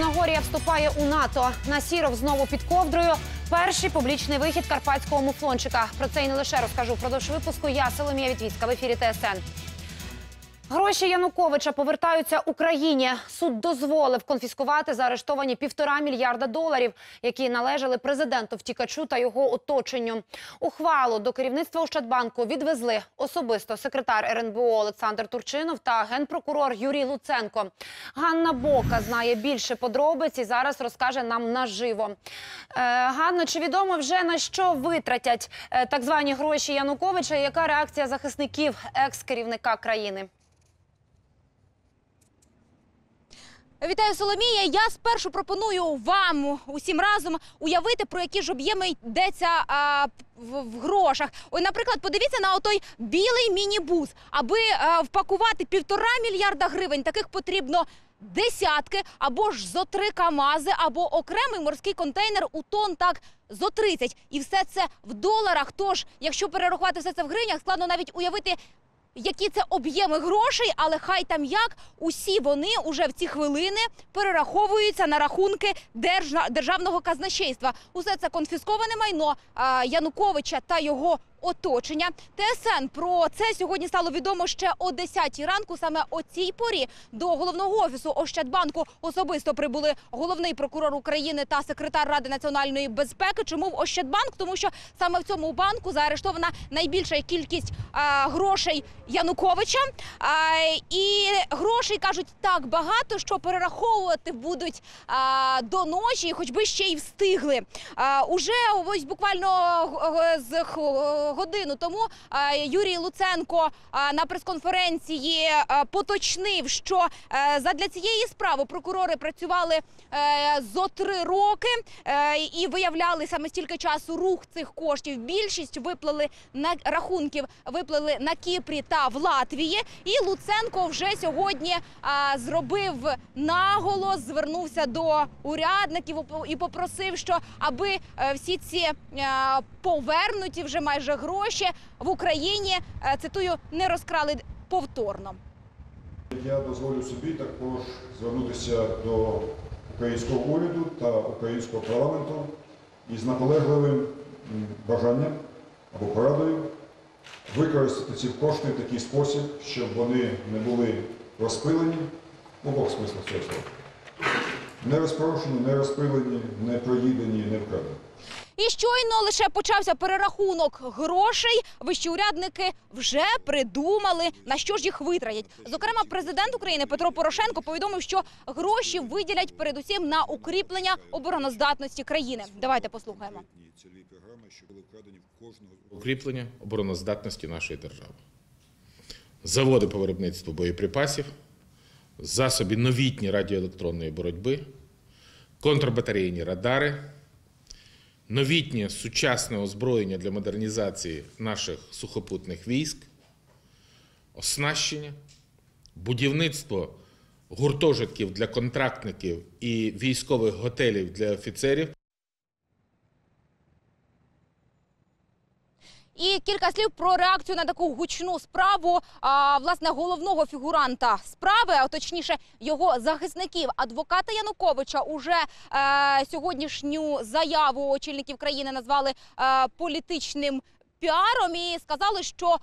Чорногорія вступає у НАТО. Насіров знову під ковдрою. Перший публічний вихід карпатського муфлончика. Про це і не лише розкажу впродовж випуску. Я Соломія Вітвіцька в ефірі ТСН. Гроші Януковича повертаються Україні. Суд дозволив конфіскувати заарештовані півтора мільярда доларів, які належали президенту втікачу та його оточенню. Ухвалу до керівництва Ощадбанку відвезли особисто секретар РНБО Олександр Турчинов та генпрокурор Юрій Луценко. Ганна Бока знає більше подробиць і зараз розкаже нам наживо. Е, Ганно, чи відомо вже на що витратять е, так звані гроші Януковича? І Яка реакція захисників екс-керівника країни? Вітаю, Соломія. Я спершу пропоную вам усім разом уявити, про які ж об'єми йдеться а, в, в грошах. Ой, наприклад, подивіться на отой білий мінібус. Аби а, впакувати півтора мільярда гривень, таких потрібно. Десятки або ж зо три камази, або окремий морський контейнер у тон так зо 30. І все це в доларах. Тож, якщо перерахувати все це в гривнях, складно навіть уявити, які це об'єми грошей, але хай там як усі вони уже в ці хвилини перераховуються на рахунки державного казначейства. Усе це конфісковане майно Януковича та його оточення. ТСН про це сьогодні стало відомо ще о 10 ранку. Саме о цій порі до головного офісу Ощадбанку особисто прибули головний прокурор України та секретар Ради національної безпеки. Чому в Ощадбанк? Тому що саме в цьому банку заарештована найбільша кількість а, грошей Януковича. А, і грошей кажуть так багато, що перераховувати будуть а, до ночі, хоч би ще й встигли. А, уже ось буквально з х- годину тому Юрій Луценко на прес-конференції поточнив, що е, задля цієї справи прокурори працювали е, зо три роки е, і виявляли саме стільки часу рух цих коштів. Більшість виплили на рахунків, виплили на Кіпрі та в Латвії. І Луценко вже сьогодні зробив наголос, звернувся до урядників і попросив, що аби е, всі ці е, повернуті вже майже гроші в Україні е, цитую не розкрали повторно. Я дозволю собі також звернутися до українського уряду та українського парламенту із наполегливим бажанням або порадою використати ці кошти в такий спосіб, щоб вони не були розпилені в обох смислах цього слова. Не розпорошені, не розпилені, не проїдені, не вкрадені. І щойно лише почався перерахунок грошей. Вищі урядники вже придумали на що ж їх витратять. Зокрема, президент України Петро Порошенко повідомив, що гроші виділять передусім на укріплення обороноздатності країни. Давайте послухаємо. Укріплення обороноздатності нашої держави, заводи по виробництву боєприпасів, засоби новітньої радіоелектронної боротьби, контрбатарейні радари, новітнє сучасне озброєння для модернізації наших сухопутних військ, оснащення, будівництво гуртожитків для контрактників і військових готелів для офіцерів. І кілька слів про реакцію на таку гучну справу власне головного фігуранта справи, а точніше його захисників, адвоката Януковича. Уже е, сьогоднішню заяву очільників країни назвали е, політичним. Піаром і сказали, що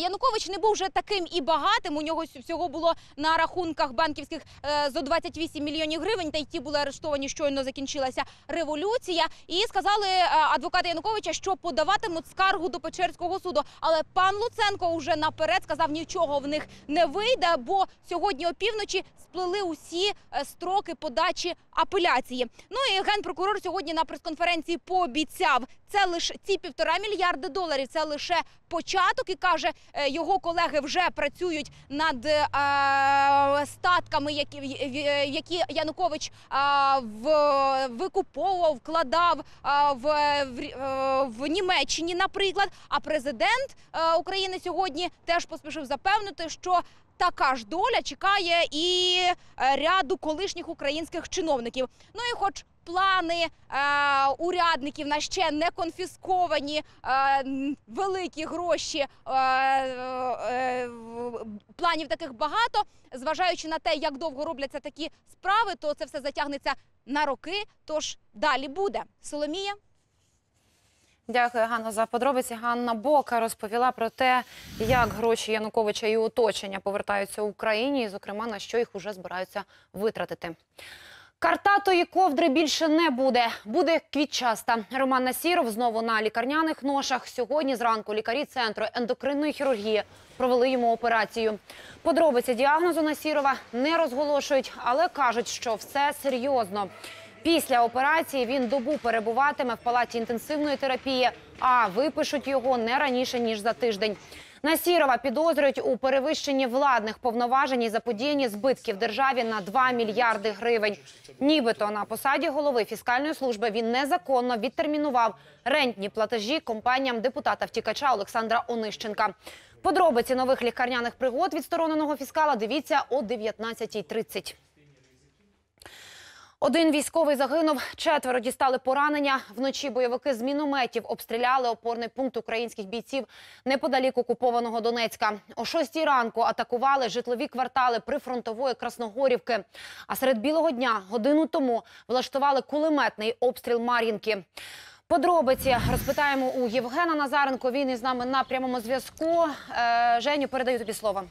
Янукович не був вже таким і багатим. У нього всього було на рахунках банківських е, зо 28 мільйонів гривень. Та й ті були арештовані. Щойно закінчилася революція. І сказали е, адвокати Януковича, що подаватимуть скаргу до Печерського суду. Але пан Луценко вже наперед сказав, нічого в них не вийде, бо сьогодні опівночі сплили усі е, строки подачі апеляції. Ну і генпрокурор сьогодні на прес-конференції пообіцяв це лише ці півтора мільярди доларів. Це лише початок, і каже, е, його колеги вже працюють над е, статками, які в- які Янукович е, в викуповував, вкладав е, в, в, е, в Німеччині, наприклад. А президент е, України сьогодні теж поспішив запевнити, що така ж доля чекає і е, ряду колишніх українських чиновників. Ну і хоч плани е, урядників на ще не конфісковані е, великі гроші. Е, е, планів таких багато. Зважаючи на те, як довго робляться такі справи, то це все затягнеться на роки. Тож далі буде. Соломія. Дякую, Ганна, за подробиці. Ганна Бока розповіла про те, як гроші Януковича і оточення повертаються в Україні, і, зокрема, на що їх уже збираються витратити. Картатої ковдри більше не буде. Буде квітчаста. Роман Насіров знову на лікарняних ношах. Сьогодні зранку лікарі центру ендокринної хірургії провели йому операцію. Подробиці діагнозу Насірова не розголошують, але кажуть, що все серйозно. Після операції він добу перебуватиме в палаті інтенсивної терапії, а випишуть його не раніше ніж за тиждень. Насірова підозрюють у перевищенні владних повноважень і заподіянні збитків державі на 2 мільярди гривень. Нібито на посаді голови фіскальної служби він незаконно відтермінував рентні платежі компаніям депутата втікача Олександра Онищенка. Подробиці нових лікарняних пригод відстороненого фіскала дивіться о 19.30. Один військовий загинув, четверо дістали поранення. Вночі бойовики з мінометів обстріляли опорний пункт українських бійців неподалік окупованого Донецька. О шостій ранку атакували житлові квартали прифронтової Красногорівки. А серед білого дня годину тому влаштували кулеметний обстріл Мар'їнки. Подробиці розпитаємо у Євгена Назаренко. Він із нами на прямому зв'язку. Е, Женю, передаю тобі слово.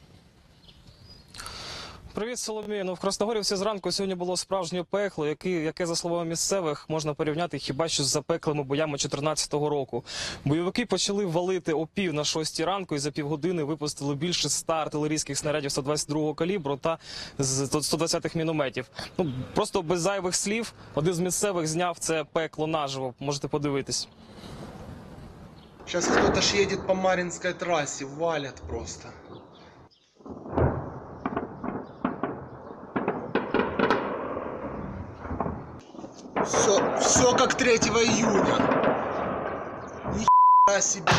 Привіт, Соломія. Ну в Красногорівці зранку сьогодні було справжнє пекло, яке, яке за словами місцевих можна порівняти хіба що з запеклими боями 2014 року. Бойовики почали валити о пів на шостій ранку і за півгодини випустили більше 100 артилерійських снарядів 122-го калібру та з 120-х мінометів. Ну просто без зайвих слів. Один з місцевих зняв це пекло наживо. Можете подивитись. Сейчас кто-то по Маринской трассе, валят просто. Все, все как 3 июня. Ни себе.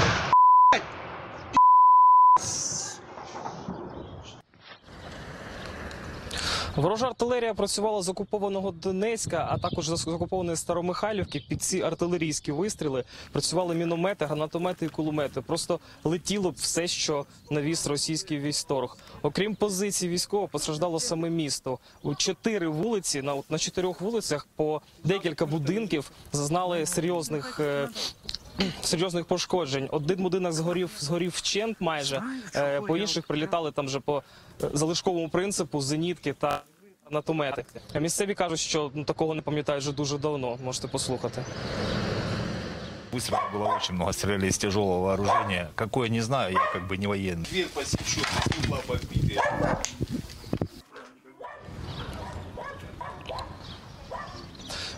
Ворожа артилерія працювала з окупованого Донецька, а також з окупованої Старомихайлівки. Під ці артилерійські вистріли працювали міномети, гранатомети і кулемети. Просто летіло б все, що навіз російський військторг. Окрім позицій військового, постраждало саме місто. У чотири вулиці на на чотирьох вулицях по декілька будинків зазнали серйозних. е, Серйозних пошкоджень. Один будинок згорів, згорів вчент майже. Е, по інших прилітали там вже по е, залишковому принципу зенітки та гранатомети. А місцеві кажуть, що ну, такого не пам'ятають вже дуже давно. Можете послухати. Выстрелов было очень много, стреляли из тяжелого вооружения. Какое, не знаю, я как бы не военный. Дверь посечет, стекла побитые.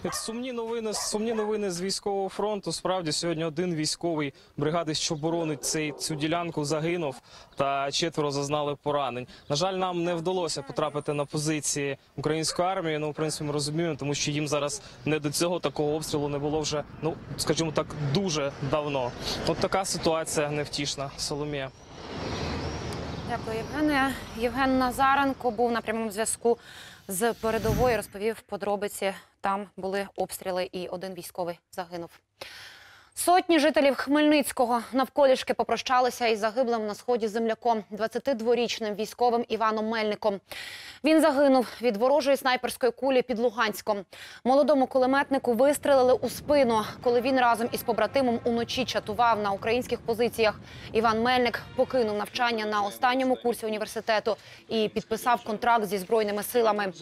Сумні новини, сумні новини з військового фронту. Справді сьогодні один військовий бригади, що боронить цей цю ділянку, загинув, та четверо зазнали поранень. На жаль, нам не вдалося потрапити на позиції української армії. Ну, в принципі, ми розуміємо, тому що їм зараз не до цього такого обстрілу не було вже, ну скажімо так, дуже давно. От така ситуація невтішна. Соломія. Дякую, Євгене. Євген Назаренко був на прямому зв'язку з передової. Розповів подробиці. Там були обстріли, і один військовий загинув. Сотні жителів Хмельницького навколішки попрощалися із загиблим на сході земляком, 22-річним військовим Іваном Мельником. Він загинув від ворожої снайперської кулі під Луганськом. Молодому кулеметнику вистрелили у спину, коли він разом із побратимом уночі чатував на українських позиціях. Іван Мельник покинув навчання на останньому курсі університету і підписав контракт зі збройними силами.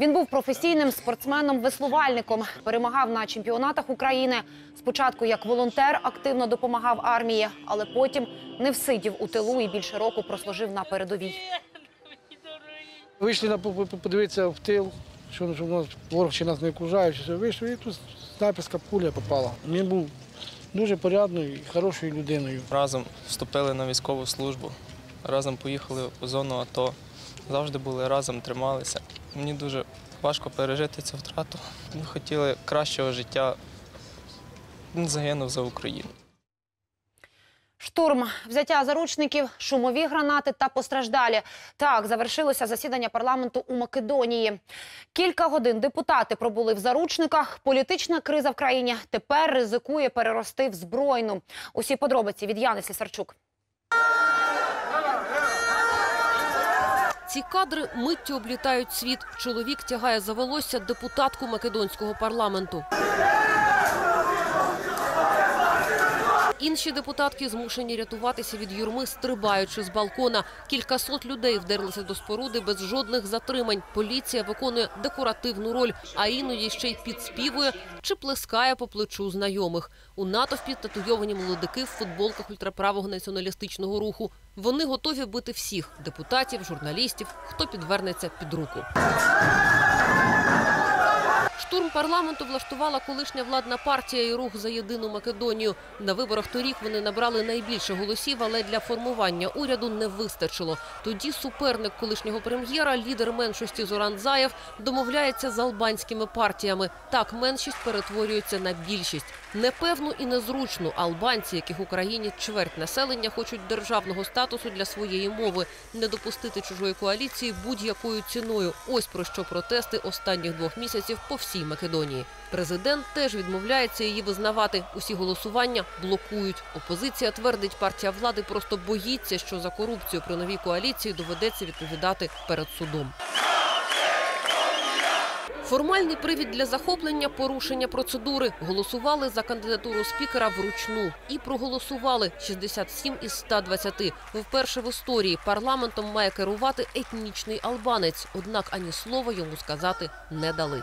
Він був професійним спортсменом-веслувальником, перемагав на чемпіонатах України. Спочатку як волонтер активно допомагав армії, але потім не всидів у тилу і більше року прослужив на передовій. Вийшли на по- по- подивитися в тил, що, що нас ворог ще нас не окружає, що все. вийшли, і тут снайперська пуля попала. Він був дуже порядною і хорошою людиною. разом вступили на військову службу, разом поїхали у зону АТО, завжди були разом, трималися. Мені дуже важко пережити цю втрату. Ми хотіли кращого життя. Він загинув за Україну. Штурм, взяття заручників, шумові гранати та постраждалі. Так завершилося засідання парламенту у Македонії. Кілька годин депутати пробули в заручниках. Політична криза в країні тепер ризикує перерости в збройну. Усі подробиці від Яни Слісарчук. Ці кадри миттю облітають світ. Чоловік тягає за волосся депутатку македонського парламенту. Інші депутатки змушені рятуватися від юрми, стрибаючи з балкона. Кількасот людей вдерлися до споруди без жодних затримань. Поліція виконує декоративну роль, а іноді ще й підспівує чи плескає по плечу знайомих. У натовпі татуйовані молодики в футболках ультраправого націоналістичного руху. Вони готові бити всіх – депутатів, журналістів, хто підвернеться під руку. Штурм парламенту влаштувала колишня владна партія і рух за єдину Македонію. На виборах торік вони набрали найбільше голосів, але для формування уряду не вистачило. Тоді суперник колишнього прем'єра, лідер меншості Зоран Заєв, домовляється з албанськими партіями. Так меншість перетворюється на більшість. Непевну і незручну албанці, яких в Україні чверть населення, хочуть державного статусу для своєї мови, не допустити чужої коаліції будь-якою ціною. Ось про що протести останніх двох місяців по всій Македонії. Президент теж відмовляється її визнавати. Усі голосування блокують. Опозиція твердить, партія влади просто боїться, що за корупцію при новій коаліції доведеться відповідати перед судом. Формальний привід для захоплення порушення процедури. Голосували за кандидатуру спікера вручну і проголосували 67 із 120. Вперше в історії парламентом має керувати етнічний албанець. Однак ані слова йому сказати не дали.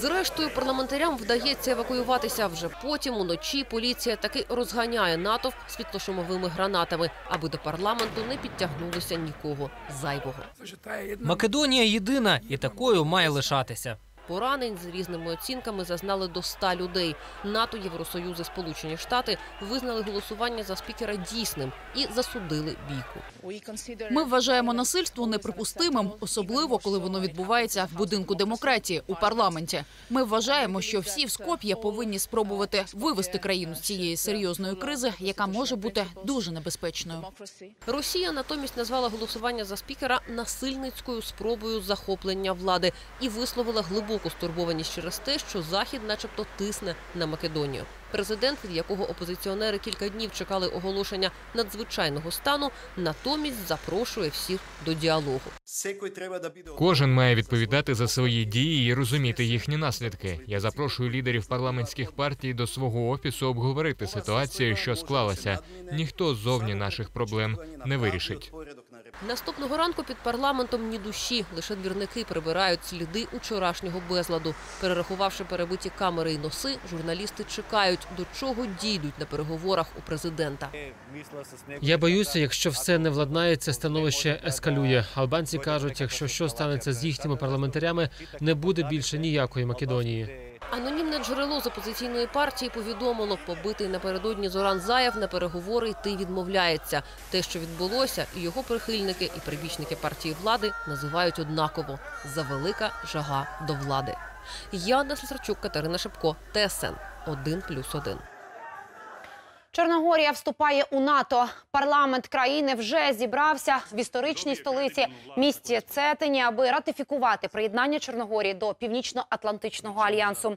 Зрештою, парламентарям вдається евакуюватися вже потім. Уночі поліція таки розганяє натовп світлошумовими гранатами, аби до парламенту не підтягнулося нікого зайвого. Македонія єдина і такою має лишатися. Поранень з різними оцінками зазнали до 100 людей. НАТО, Євросоюз і Сполучені Штати визнали голосування за спікера дійсним і засудили бійку. Ми вважаємо насильство неприпустимим, особливо коли воно відбувається в будинку демократії у парламенті. Ми вважаємо, що всі в Скоп'є повинні спробувати вивести країну з цієї серйозної кризи, яка може бути дуже небезпечною. Росія натомість назвала голосування за спікера насильницькою спробою захоплення влади і висловила глибоку стурбованість через те, що захід, начебто, тисне на Македонію. Президент, від якого опозиціонери кілька днів чекали оголошення надзвичайного стану, натомість запрошує всіх до діалогу. Кожен має відповідати за свої дії і розуміти їхні наслідки. Я запрошую лідерів парламентських партій до свого офісу обговорити ситуацію, що склалася. Ніхто ззовні наших проблем не вирішить. Наступного ранку під парламентом ні душі. Лише двірники прибирають сліди учорашнього безладу. Перерахувавши перебиті камери і носи, журналісти чекають, до чого дійдуть на переговорах у президента. Я боюся, якщо все не владнається, становище ескалює. Албанці кажуть, якщо що станеться з їхніми парламентарями, не буде більше ніякої Македонії. Анонімне джерело з опозиційної партії повідомило, побитий напередодні Зоран Заєв на переговори йти відмовляється. Те, що відбулося, і його прихильники, і прибічники партії влади називають однаково – завелика жага до влади. Яна Слесарчук, Катерина Шепко, ТСН 1+,1. Чорногорія вступає у НАТО. Парламент країни вже зібрався в історичній столиці місті Цетині, аби ратифікувати приєднання Чорногорії до Північно-Атлантичного альянсу.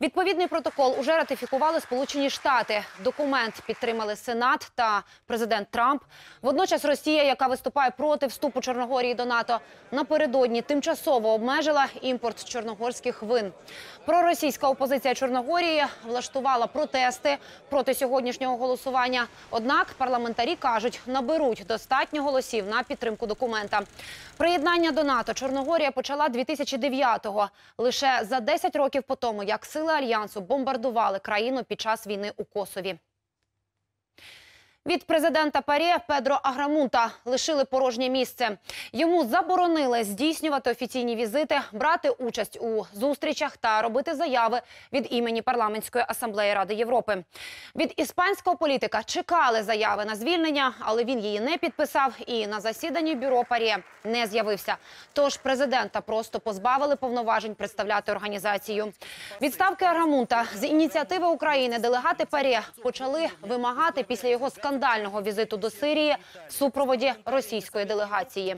Відповідний протокол уже ратифікували Сполучені Штати. Документ підтримали Сенат та президент Трамп. Водночас Росія, яка виступає проти вступу Чорногорії до НАТО, напередодні тимчасово обмежила імпорт чорногорських вин. Проросійська опозиція Чорногорії влаштувала протести проти сьогоднішнього голосування. Однак парламентарі кажуть, наберуть достатньо голосів на підтримку документа. Приєднання до НАТО Чорногорія почала 2009-го. Лише за 10 років по тому, як сили альянсу бомбардували країну під час війни у Косові. Від президента ПАРЄ Педро Аграмунта лишили порожнє місце. Йому заборонили здійснювати офіційні візити, брати участь у зустрічах та робити заяви від імені парламентської асамблеї Ради Європи. Від іспанського політика чекали заяви на звільнення, але він її не підписав і на засіданні бюро ПАРЄ не з'явився. Тож президента просто позбавили повноважень представляти організацію. Відставки Аграмунта з ініціативи України делегати ПАРЄ почали вимагати після його скандального візиту до Сирії в супроводі російської делегації.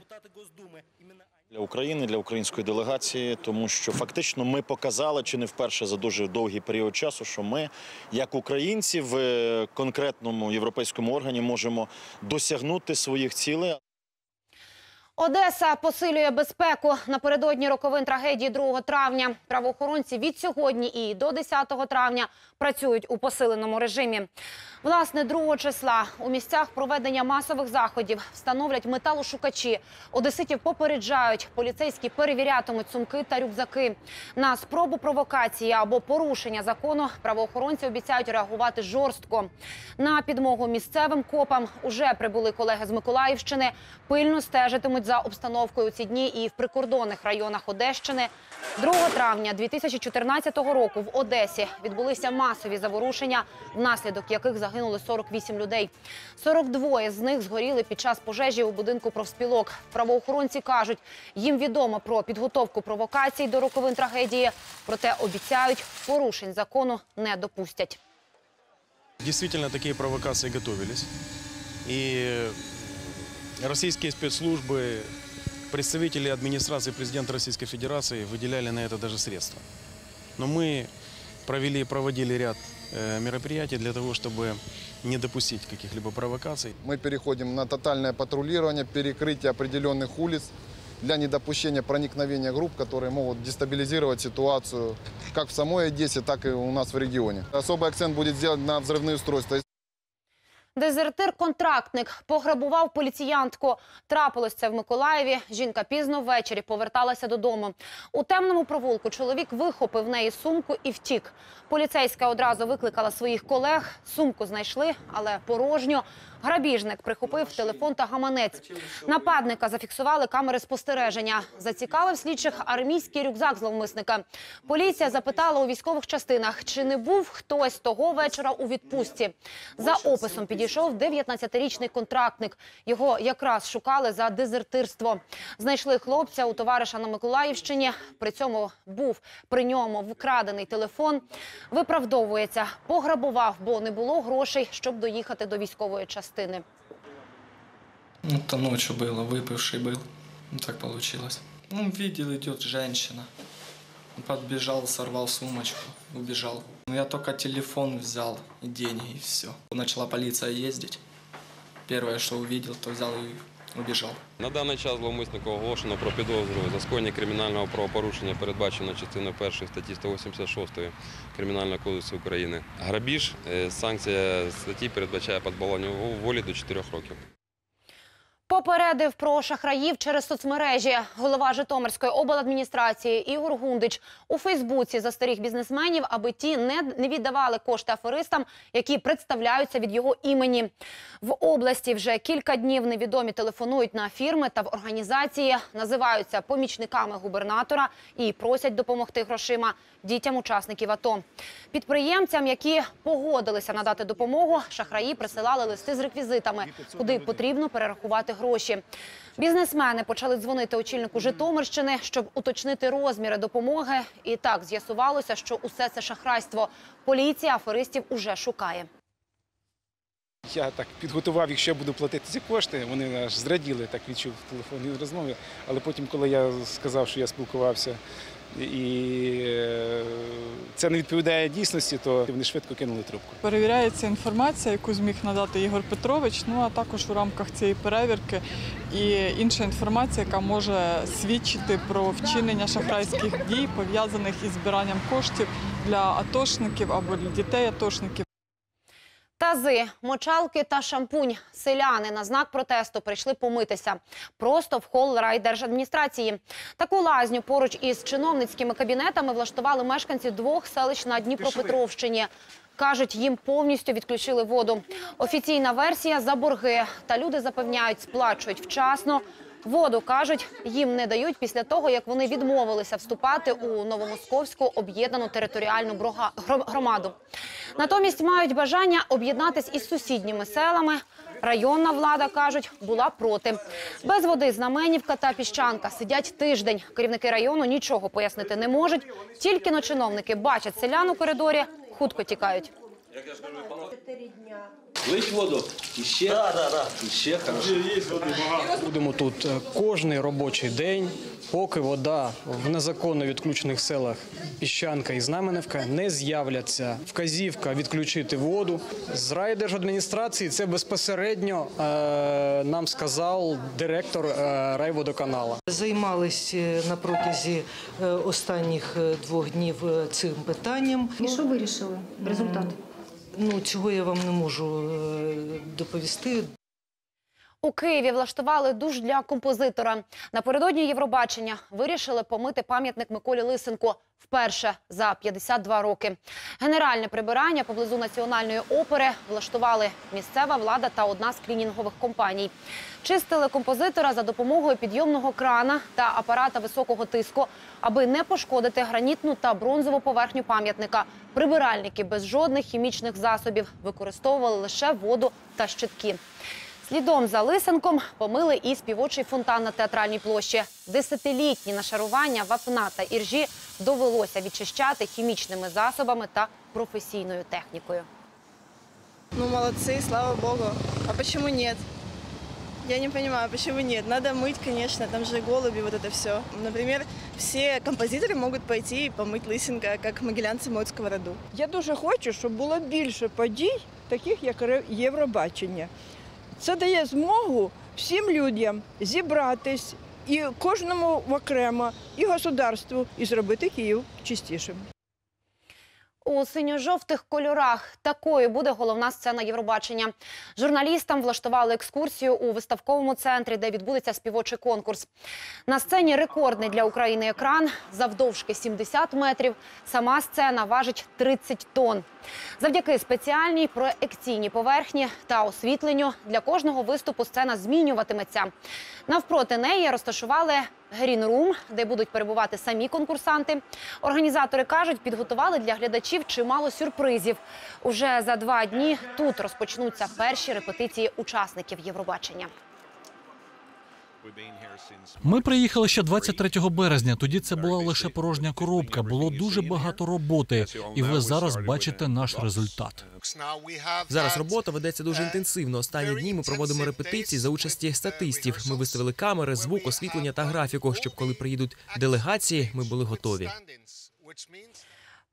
Для України, для української делегації, тому що фактично ми показали, чи не вперше за дуже довгий період часу, що ми, як українці, в е, конкретному європейському органі можемо досягнути своїх цілей. Одеса посилює безпеку напередодні роковин трагедії 2 травня. Правоохоронці від сьогодні і до 10 травня працюють у посиленому режимі. Власне, 2 числа у місцях проведення масових заходів встановлять металошукачі. Одеситів попереджають, поліцейські перевірятимуть сумки та рюкзаки. На спробу провокації або порушення закону правоохоронці обіцяють реагувати жорстко. На підмогу місцевим копам уже прибули колеги з Миколаївщини. Пильно стежитимуть за обстановкою у ці дні і в прикордонних районах Одещини. 2 травня 2014 року в Одесі відбулися масові заворушення, внаслідок яких загинули 48 людей. 42 з них згоріли під час пожежі у будинку профспілок. Правоохоронці кажуть, їм відомо про підготовку провокацій до роковин трагедії, проте обіцяють, порушень закону не допустять. Действительно, такие провокации готовились. И российские спецслужбы, представители администрации президента Российской Федерации выделяли на это даже средства. Но мы провели и проводили ряд э, мероприятий для того, чтобы не допустить каких-либо провокаций. Мы переходим на тотальное патрулирование, перекрытие определенных улиц для недопущения проникновения групп, которые могут дестабилизировать ситуацию как в самой Одессе, так и у нас в регионе. Особый акцент будет сделан на взрывные устройства. Дезертир-контрактник пограбував поліціянтку. Трапилось це в Миколаєві. Жінка пізно ввечері поверталася додому. У темному провулку чоловік вихопив в неї сумку і втік. Поліцейська одразу викликала своїх колег. Сумку знайшли, але порожньо. Грабіжник прихопив телефон та гаманець. Нападника зафіксували камери спостереження. Зацікавив слідчих армійський рюкзак зловмисника. Поліція запитала у військових частинах, чи не був хтось того вечора у відпустці. За описом підійшов 19-річний контрактник. Його якраз шукали за дезертирство. Знайшли хлопця у товариша на Миколаївщині. При цьому був при ньому вкрадений телефон. Виправдовується, пограбував, бо не було грошей, щоб доїхати до військової частини. Ну, то ночью было, выпивший был. Ну, так получилось. Ну, видел, идет женщина. Подбежал, сорвал сумочку, убежал. Ну, я только телефон взял и деньги, и все. Начала полиция ездить. Первое, что увидел, то взял и убежал. На даний час зловмиснику оголошено про підозру за скоєння кримінального правопорушення, передбачено частиною 1 статті 186 Кримінального кодексу України. Грабіж, е, санкція статті передбачає подбалання волі до 4 років. Попередив про шахраїв через соцмережі. Голова Житомирської обладміністрації Ігор Гундич у Фейсбуці застеріг бізнесменів, аби ті не, не віддавали кошти аферистам, які представляються від його імені. В області вже кілька днів невідомі телефонують на фірми та в організації, називаються помічниками губернатора і просять допомогти грошима дітям учасників АТО. Підприємцям, які погодилися надати допомогу, шахраї присилали листи з реквізитами, куди потрібно перерахувати гроші. Бізнесмени почали дзвонити очільнику Житомирщини, щоб уточнити розміри допомоги. І так з'ясувалося, що усе це шахрайство. Поліція аферистів уже шукає. Я так підготував їх, що я буду платити ці кошти. Вони аж зраділи, так відчув в телефонній розмові. Але потім, коли я сказав, що я спілкувався і е, це не відповідає дійсності, то вони швидко кинули трубку. Перевіряється інформація, яку зміг надати Ігор Петрович. Ну а також у рамках цієї перевірки і інша інформація, яка може свідчити про вчинення шахрайських дій, пов'язаних із збиранням коштів для атошників або для дітей атошників. Тази, мочалки та шампунь. Селяни на знак протесту прийшли помитися просто в хол райдержадміністрації. Таку лазню поруч із чиновницькими кабінетами влаштували мешканці двох селищ на Дніпропетровщині. Кажуть, їм повністю відключили воду. Офіційна версія за борги. Та люди запевняють, сплачують вчасно. Воду, кажуть, їм не дають після того, як вони відмовилися вступати у Новомосковську об'єднану територіальну громаду. Натомість мають бажання об'єднатись із сусідніми селами. Районна влада, кажуть, була проти. Без води Знаменівка та Піщанка сидять тиждень. Керівники району нічого пояснити не можуть. Тільки но чиновники бачать селян у коридорі, хутко тікають. Лить воду. Іще? Да, да, да. Іще хорошо. Будемо тут е, кожний робочий день, поки вода в незаконно відключених селах Піщанка і Знаменівка не з'являться. Вказівка відключити воду. З райдержадміністрації це безпосередньо е, нам сказав директор е, райводоканала. Займались е, на протязі е, останніх е, двох днів цим питанням. І що вирішили? Результат? Ну, цього я вам не можу е, доповісти. У Києві влаштували душ для композитора. Напередодні Євробачення вирішили помити пам'ятник Миколі Лисенку вперше за 52 роки. Генеральне прибирання поблизу національної опери влаштували місцева влада та одна з клінінгових компаній. Чистили композитора за допомогою підйомного крана та апарата високого тиску, аби не пошкодити гранітну та бронзову поверхню пам'ятника. Прибиральники без жодних хімічних засобів використовували лише воду та щитки. Слідом за Лисенком помили і співочий фонтан на театральній площі. Десятилітні нашарування вапна та іржі довелося відчищати хімічними засобами та професійною технікою. Ну, молодцы, слава богу. А почему нет? Я не понимаю, почему нет. Надо мыть, конечно, там же голуби, вот это все. Например, все композиторы могут пойти и помыть лысенко, как могилянцы моют сковороду. Я дуже хочу, щоб було більше подій, таких як Ре- Євробачення. Це дає змогу всім людям зібратись і кожному окремо, і государству, і зробити Київ чистішим. У синьо-жовтих кольорах такою буде головна сцена Євробачення. Журналістам влаштували екскурсію у виставковому центрі, де відбудеться співочий конкурс. На сцені рекордний для України екран завдовжки 70 метрів. Сама сцена важить 30 тонн. Завдяки спеціальній проекційній поверхні та освітленню для кожного виступу сцена змінюватиметься. Навпроти неї розташували грін-рум, де будуть перебувати самі конкурсанти. Організатори кажуть, підготували для глядачів чимало сюрпризів. Уже за два дні тут розпочнуться перші репетиції учасників Євробачення. Ми приїхали ще 23 березня. Тоді це була лише порожня коробка. Було дуже багато роботи, і ви зараз бачите наш результат. Зараз робота ведеться дуже інтенсивно. Останні дні ми проводимо репетиції за участі статистів. Ми виставили камери, звук, освітлення та графіку, щоб коли приїдуть делегації, ми були готові.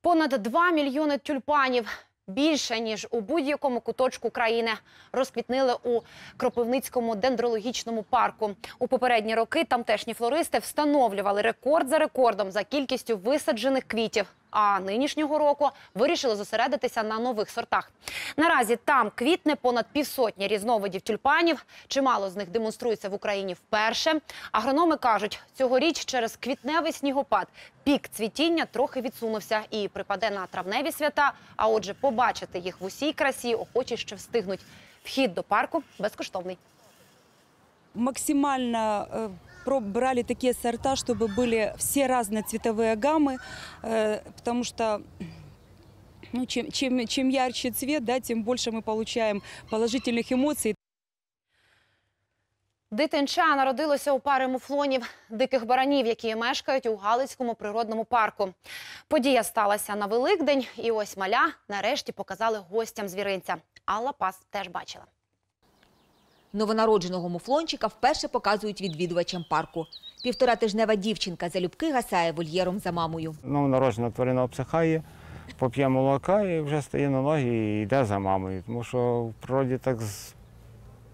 Понад 2 мільйони тюльпанів. Більше ніж у будь-якому куточку країни розквітнили у Кропивницькому дендрологічному парку. У попередні роки тамтешні флористи встановлювали рекорд за рекордом за кількістю висаджених квітів. А нинішнього року вирішили зосередитися на нових сортах. Наразі там квітне понад півсотні різновидів тюльпанів. Чимало з них демонструється в Україні вперше. Агрономи кажуть, цьогоріч через квітневий снігопад пік цвітіння трохи відсунувся і припаде на травневі свята. А отже, побачити їх в усій красі охочі ще встигнуть. Вхід до парку безкоштовний. максимально про- брали такие сорта, чтобы были все разные цветовые гаммы, э, потому что ну, чем, чем, чем ярче цвет, да, тем больше мы получаем положительных эмоций. Дитинча народилося у пари муфлонів диких баранів, які мешкають у Галицькому природному парку. Подія сталася на Великдень, і ось маля нарешті показали гостям звіринця. Алла Пас теж бачила. Новонародженого муфлончика вперше показують відвідувачам парку. Півторатижнева дівчинка залюбки гасає вольєром за мамою. Новонароджена тварина обсихає, поп'є молока і вже стає на ноги і йде за мамою. Тому що в природі так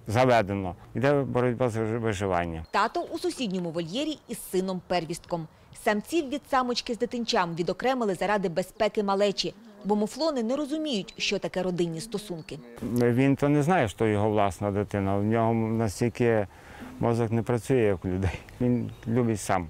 заведено. Йде боротьба за виживання. Тато у сусідньому вольєрі із сином первістком. Самців від самочки з дитинчам відокремили заради безпеки малечі, бо муфлони не розуміють, що таке родинні стосунки. Він то не знає, що його власна дитина. В нього настільки мозок не працює, як у людей. Він любить сам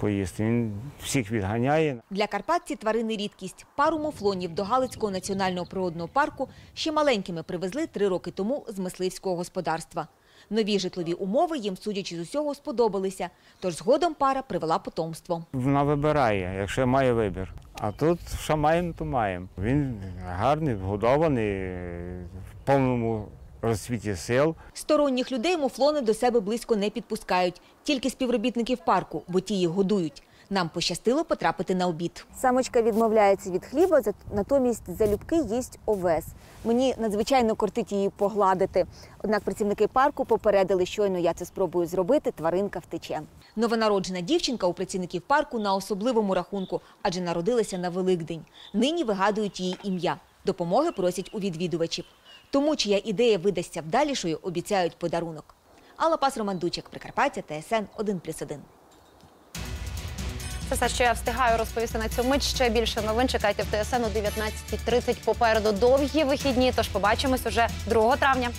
поїсти. Він всіх відганяє. Для карпатці тварини рідкість. Пару муфлонів до Галицького національного природного парку ще маленькими привезли три роки тому з мисливського господарства. Нові житлові умови їм, судячи з усього, сподобалися. Тож згодом пара привела потомство. Вона вибирає, якщо має вибір. А тут що маємо, то маємо. Він гарний, вгодований, в повному розсвіті сил. Сторонніх людей муфлони до себе близько не підпускають, тільки співробітників парку, бо ті їх годують. Нам пощастило потрапити на обід. Самочка відмовляється від хліба, натомість залюбки їсть овес. Мені надзвичайно кортить її погладити. Однак працівники парку попередили, щойно я це спробую зробити, тваринка втече. Новонароджена дівчинка у працівників парку на особливому рахунку, адже народилася на Великдень. Нині вигадують її ім'я. Допомоги просять у відвідувачів. Тому, чия ідея видасться вдалішою, обіцяють подарунок. Алла Пас Роман Дучик, Прикарпаття, ТСН 1+,1. Це все, що я встигаю розповісти на цю мить. Ще більше новин чекайте в ТСН о 19.30 попереду довгі вихідні. Тож побачимось уже 2 травня.